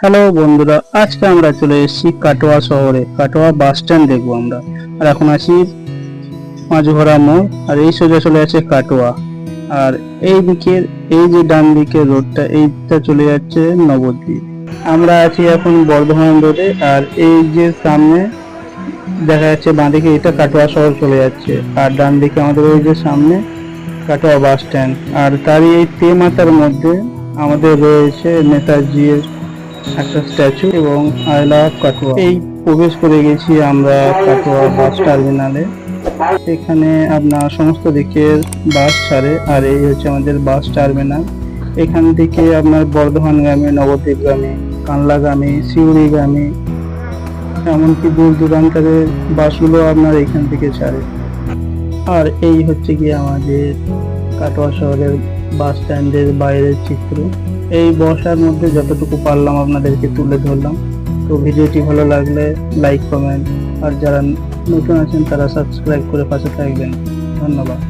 Hello বন্ধুরা, আজকে আমরা চলে এসেছি কাটোয়া শহরে। কাটোয়া বাস স্ট্যান্ড দেখব আমরা। আর এখন আছি মাঝঘরা মোড়, আর এই সোজা চলে আছে কাটোয়া। আর এই দিকের, এই যে ডান দিকের রোডটা, এইটা চলে যাচ্ছে নবদ্বীপ। আমরা আছি এখন বর্ধমান রোডে, আর এই যে সামনে দেখা যাচ্ছে বাঁ দিকে এটা কাটোয়া শহর চলে যাচ্ছে। আর ডান দিকে আমাদের ওই যে সামনে কাটোয়া বাস স্ট্যান্ড। আর তারই এই তে মাথার মধ্যে আমাদের রয়েছে নেতাজির একটা স্ট্যাচু এবং আই লাভ কাটোয়া। এই প্রবেশ করে গেছি আমরা কাটোয়া বাস টার্মিনালে। এখানে আপনার সমস্ত দিকের বাস ছাড়ে, আর এই হচ্ছে আমাদের বাস টার্মিনাল। এখান থেকে আপনার বর্ধমানগামী নবদ্বীপগামী কানলাগামী সিউড়িগামী এমনকি দূর দূরান্তের বাসগুলো আপনার এখান থেকে ছাড়ে। আর এই হচ্ছে গিয়ে আমাদের কাটোয়া শহরের বাস স্ট্যান্ডের বাইরের চিত্র। এই বর্ষার মধ্যে যতটুকু পারলাম আপনাদেরকে তুলে ধরলাম। তো ভিডিওটি ভালো লাগলে লাইক কমেন্ট আর যারা নতুন আছেন তারা সাবস্ক্রাইব করে পাশে থাকবেন। ধন্যবাদ।